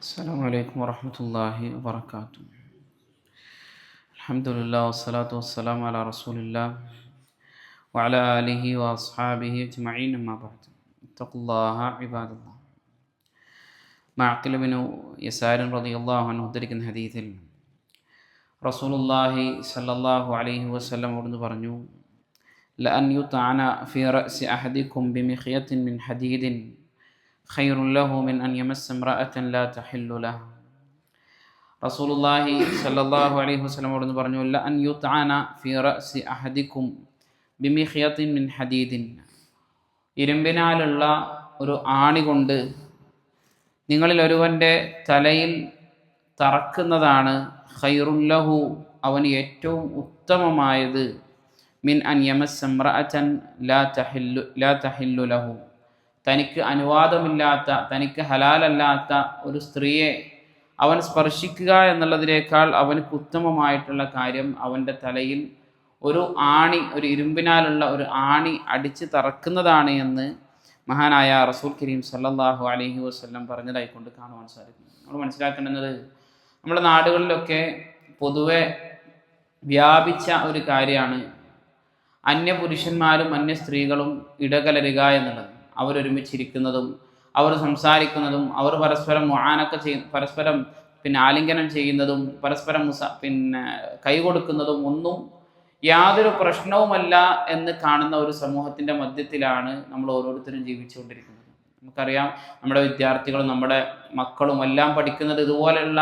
السلام عليكم ورحمة الله وبركاته الحمد لله والصلاة والسلام على رسول الله وعلى آله وأصحابه أجمعين أما بعد اتقوا الله عباد الله معقل بن يسار رضي الله عنه ഉദ്ധരിക്കുന്ന ഹദീസിൽ റസൂലുള്ളാഹി സല്ലല്ലാഹു അലൈഹി വസല്ലം അവിടുന്ന് പറഞ്ഞു ലഅൻ യുതഅന ഫി റഅസി അഹദിക്കും ബിമിഖ്യത്തിൻ മിൻ ഹദീദിൻ ഖൈറുൻ ലഹു മിൻ അൻ യമസ്സ ഇംറഅതൻ ലാ തഹില്ലു ലഹു. റസൂലുള്ളാഹി സല്ലല്ലാഹു അലൈഹി വസല്ലം അവിടുന്ന് പറഞ്ഞു ലഅൻ യുതഅന ഫി റഅസി അഹദിക്കും ബിമിഖ്യത്തിൻ മിൻ حديد ഇരുമ്പിനാലുള്ള ഒരു ആണി കൊണ്ട് നിങ്ങളിൽ ഒരുവന്റെ തലയിൽ തറക്കുന്നതാണ് ഖൈറുല്ലഹു അവന് ഏറ്റവും ഉത്തമമായത് മിൻ അൻ യമസ്സമ്രഅൻ ലാ തഹില്ലു ലാ തഹില്ലു ലഹു. തനിക്ക് അനുവാദമില്ലാത്ത തനിക്ക് ഹലാലല്ലാത്ത ഒരു സ്ത്രീയെ അവൻ സ്പർശിക്കുക എന്നുള്ളതിനേക്കാൾ അവനക്ക് ഉത്തമമായിട്ടുള്ള കാര്യം അവന്റെ തലയിൽ ഒരു ആണി ഒരു ഇരുമ്പിനാലുള്ള ഒരു ആണി അടിച്ച് തറക്കുന്നതാണ് എന്ന് മഹാനായ റസൂൽ കരീം സല്ലാഹു അലഹി വസല്ലം പറഞ്ഞതായിക്കൊണ്ട് കാണുവാൻ സാധിക്കും നമ്മൾ മനസ്സിലാക്കേണ്ടുന്നത് നമ്മുടെ നാടുകളിലൊക്കെ പൊതുവെ വ്യാപിച്ച ഒരു കാര്യമാണ് അന്യ പുരുഷന്മാരും അന്യ സ്ത്രീകളും ഇടകലരുക എന്നുള്ളത്. അവരൊരുമിച്ചിരിക്കുന്നതും അവർ സംസാരിക്കുന്നതും അവർ പരസ്പരം മുഹാനൊക്കെ ചെയ് പരസ്പരം പിന്നെ ആലിംഗനം ചെയ്യുന്നതും പരസ്പരം മുസ പിന്നെ കൈ കൊടുക്കുന്നതും ഒന്നും യാതൊരു പ്രശ്നവുമല്ല എന്ന് കാണുന്ന ഒരു സമൂഹത്തിന്റെ മധ്യത്തിലാണ് നമ്മൾ ഓരോരുത്തരും ജീവിച്ചുകൊണ്ടിരിക്കുന്നത്. നമുക്കറിയാം നമ്മുടെ വിദ്യാർത്ഥികളും നമ്മുടെ മക്കളും എല്ലാം പഠിക്കുന്നത് ഇതുപോലെയുള്ള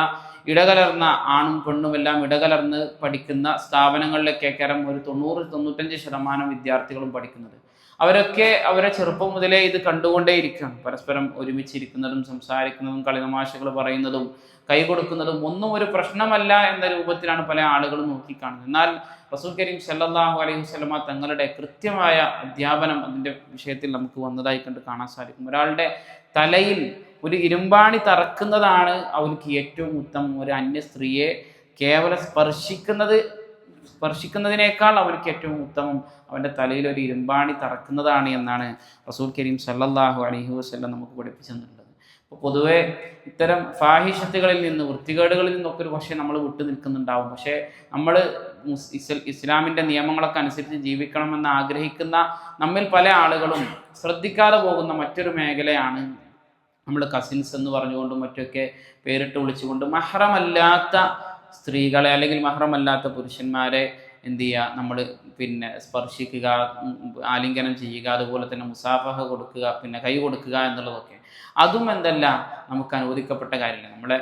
ഇടകലർന്ന ആണും പെണ്ണും എല്ലാം ഇടകലർന്ന് പഠിക്കുന്ന സ്ഥാപനങ്ങളിലേക്കേക്കരം ഒരു തൊണ്ണൂറ് തൊണ്ണൂറ്റഞ്ച് ശതമാനം വിദ്യാർത്ഥികളും പഠിക്കുന്നത്. അവരൊക്കെ അവരെ ചെറുപ്പം മുതലേ ഇത് കണ്ടുകൊണ്ടേയിരിക്കുകയാണ്. പരസ്പരം ഒരുമിച്ചിരിക്കുന്നതും സംസാരിക്കുന്നതും കളിതമാശകൾ പറയുന്നതും കൈ കൊടുക്കുന്നതും ഒന്നും ഒരു പ്രശ്നമല്ല എന്ന രൂപത്തിലാണ് പല ആളുകളും നോക്കിക്കാണുന്നത്. എന്നാൽ റസൂൽ കരീം സല്ലാഹു അലൈഹി വസല്ലമ തങ്ങളുടെ കൃത്യമായ അധ്യാപനം അതിന്റെ വിഷയത്തിൽ നമുക്ക് വന്നതായി കണ്ട് കാണാൻ സാധിക്കും. ഒരാളുടെ തലയിൽ ഒരു ഇരുമ്പാണി തറക്കുന്നതാണ് അവർക്ക് ഏറ്റവും ഉത്തമം. ഒരു അന്യ സ്ത്രീയെ കേവലം സ്പർശിക്കുന്നത് സ്പർശിക്കുന്നതിനേക്കാൾ അവർക്ക് ഏറ്റവും ഉത്തമം അവന്റെ തലയിൽ ഒരു ഇരുമ്പാണി തറക്കുന്നതാണ് എന്നാണ് റസൂൽ കരീം സല്ലാഹു അലൈഹി വസല്ലം നമുക്ക് പഠിപ്പിച്ചു തന്നിട്ടുള്ളത്. അപ്പോൾ പൊതുവെ ഇത്തരം ഫാഹിഷത്തുകളിൽ നിന്ന് വൃത്തികേടുകളിൽ നിന്നൊക്കെ ഒരു പക്ഷേ നമ്മൾ വിട്ടു നിൽക്കുന്നുണ്ടാവും. പക്ഷേ നമ്മൾ ഇസ്ലാമിന്റെ നിയമങ്ങളൊക്കെ അനുസരിച്ച് ജീവിക്കണമെന്ന് ആഗ്രഹിക്കുന്ന നമ്മിൽ പല ആളുകളും ശ്രദ്ധിക്കാതെ പോകുന്ന മറ്റൊരു മേഖലയാണ് നമ്മൾ കസിൻസ് എന്ന് പറഞ്ഞുകൊണ്ടും മറ്റൊക്കെ പേരിട്ട് വിളിച്ചുകൊണ്ട്. മഹ്റമല്ലാത്ത സ്ത്രീകളെ അല്ലെങ്കിൽ മഹ്റമല്ലാത്ത പുരുഷന്മാരെ എന്ത് ചെയ്യുക? നമ്മൾ പിന്നെ സ്പർശിക്കുക ആലിംഗനം ചെയ്യുക അതുപോലെ തന്നെ മുസാഫഹ കൊടുക്കുക പിന്നെ കൈ കൊടുക്കുക എന്നുള്ളതൊക്കെ. അതും എന്തല്ല നമുക്ക് അനുവദിക്കപ്പെട്ട കാര്യമില്ല. നമ്മളെ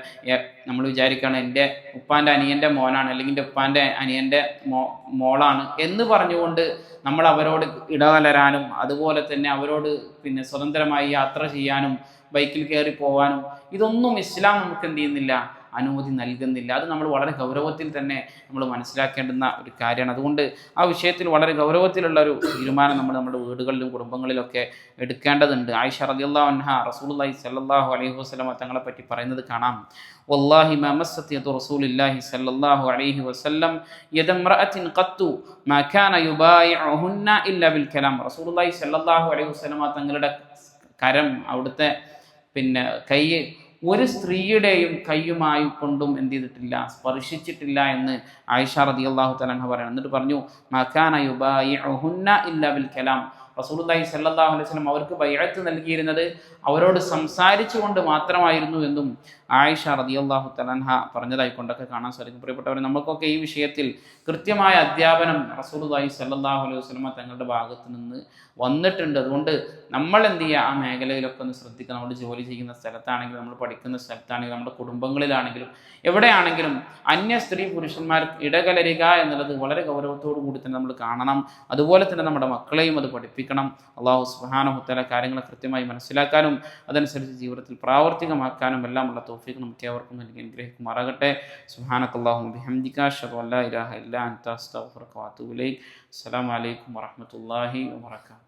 നമ്മൾ വിചാരിക്കുകയാണ് എന്റെ ഉപ്പാന്റെ അനിയന്റെ മോനാണ് അല്ലെങ്കിൽ എന്റെ ഉപ്പാന്റെ അനിയന്റെ മോ മോളാണ് എന്ന് പറഞ്ഞുകൊണ്ട് നമ്മൾ അവരോട് ഇടകലരാനും അതുപോലെ തന്നെ അവരോട് പിന്നെ സ്വതന്ത്രമായി യാത്ര ചെയ്യാനും ബൈക്കിൽ കയറി പോകാനും ഇതൊന്നും ഇസ്ലാം നമുക്ക് എന്ത് ചെയ്യുന്നില്ല. അനുമതി നൽകുന്നില്ല. അത് നമ്മൾ വളരെ ഗൗരവത്തിൽ തന്നെ നമ്മൾ മനസ്സിലാക്കേണ്ടുന്ന ഒരു കാര്യമാണ്. അതുകൊണ്ട് ആ വിഷയത്തിൽ വളരെ ഗൗരവത്തിലുള്ള ഒരു തീരുമാനം നമ്മൾ നമ്മുടെ വീടുകളിലും കുടുംബങ്ങളിലൊക്കെ എടുക്കേണ്ടതുണ്ട്. ആയിഷ റളിയല്ലാഹു അൻഹ റസൂലുള്ളാഹി സ്വല്ലല്ലാഹു അലൈഹി വസ്ലമ തങ്ങളെ പറ്റി പറയുന്നത് കാണാം. വല്ലാഹി മാ മസ്സത് യദു റസൂലില്ലാഹി സ്വല്ലല്ലാഹു അലൈഹി വസല്ലം യദംറഅത്തിൻ ഖത്തു മാ കാന യുബായിഉഹുന്ന ഇല്ല ബിൽ കലാം. റസൂലുള്ളാഹി സ്വല്ലല്ലാഹു അലൈഹി വസല്ലമ തങ്ങളുടെ കരം അവിടുത്തെ പിന്നെ കൈ ഒരു സ്ത്രീയുടെയും കൈയുമായി കൊണ്ടും എന്ത് ചെയ്തിട്ടില്ല സ്പർശിച്ചിട്ടില്ല എന്ന് ആയിഷ റതി അള്ളാഹു തലഹ പറയണം എന്നിട്ട് പറഞ്ഞു മക്കാന യുബായിഉഹുന്ന ഇല്ല ബിൽ കലാം. റസൂലുള്ളാഹി സല്ലല്ലാഹു അലൈഹി വസല്ലം അവർക്ക് ബൈഅത്ത് നൽകിയിരുന്നത് അവരോട് സംസാരിച്ചുകൊണ്ട് മാത്രമായിരുന്നു എന്നും ആയിഷ റളിയല്ലാഹു തലൻഹ പറഞ്ഞതായി കൊണ്ടൊക്കെ കാണാൻ സാധിക്കും. പ്രിയപ്പെട്ടവരെ നമുക്കൊക്കെ ഈ വിഷയത്തിൽ കൃത്യമായ അധ്യാപനം റസൂലുള്ളാഹി സല്ലല്ലാഹു അലൈഹി വസല്ലമ തങ്ങളുടെ ഭാഗത്ത് നിന്ന് വന്നിട്ടുണ്ട്. അതുകൊണ്ട് നമ്മൾ എന്ത് ചെയ്യുക? ആ മേഖലയിലൊക്കെ ഒന്ന് ശ്രദ്ധിക്കുക. നമ്മൾ ജോലി ചെയ്യുന്ന സ്ഥലത്താണെങ്കിലും നമ്മൾ പഠിക്കുന്ന സ്ഥലത്താണെങ്കിലും നമ്മുടെ കുടുംബങ്ങളിലാണെങ്കിലും എവിടെയാണെങ്കിലും അന്യ സ്ത്രീ പുരുഷന്മാർ ഇടകലരുക എന്നുള്ളത് വളരെ ഗൗരവത്തോടു കൂടി തന്നെ നമ്മൾ കാണണം. അതുപോലെ തന്നെ നമ്മുടെ മക്കളെയും അത് പഠിപ്പിക്കണം അള്ളാഹു സുബാനഹുത്തല കാര്യങ്ങളെ കൃത്യമായി മനസ്സിലാക്കാനും അതനുസരിച്ച് ജീവിതത്തിൽ പ്രാവർത്തികമാക്കാനും എല്ലാമുള്ള തോഫിക്ക് നമുക്ക് ഏവർക്കും നൽകി അനുഗ്രഹിക്കുമാറാകട്ടെ. സുബാനക്കല്ലാഹു ബിഹംദിക ഷറു അല്ലാ ഇലാഹ ഇല്ലാ അൻത അസ്തഗ്ഫിറുക വഅതൂബു ഇലൈക്. അസ്സലാമു അലൈക്കും വറഹ്മത്തുള്ളാഹി വബറകാതുഹു